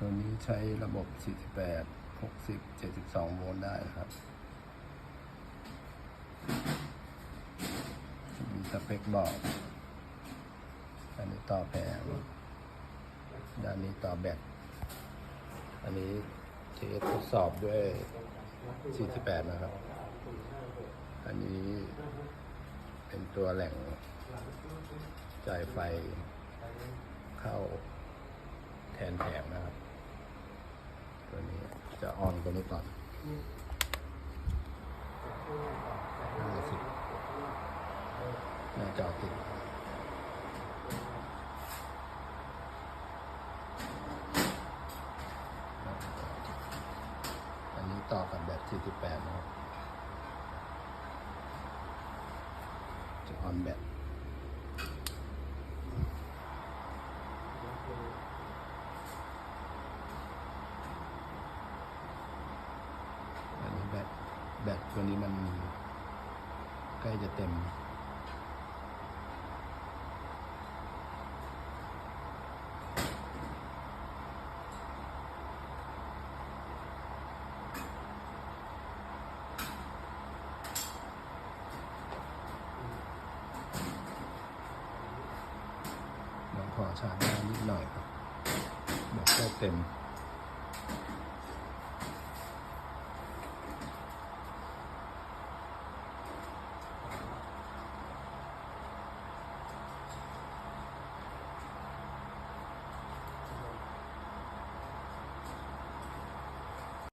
ตัวนี้ใช้ระบบ 48 60 72 โวลต์ได้ครับมีสเปคบอกอันนี้ต่อแผงด้านนี้ต่อแบตอันนี้เทสทดสอบด้วย 48 นะครับ อันนี้เป็นตัวแหล่งจ่ายไฟเข้าแทนแผงนะครับ จะออนตัวนี้ก่อน50หน้าจอติดอันนี้ต่อกับแบต48นะครับจะออนแบต อันนี้แบต แบตตัวนี้มันใกล้จะเต็มเราขอชาร์จนิดหน่อยครับแบตใกล้เต็ม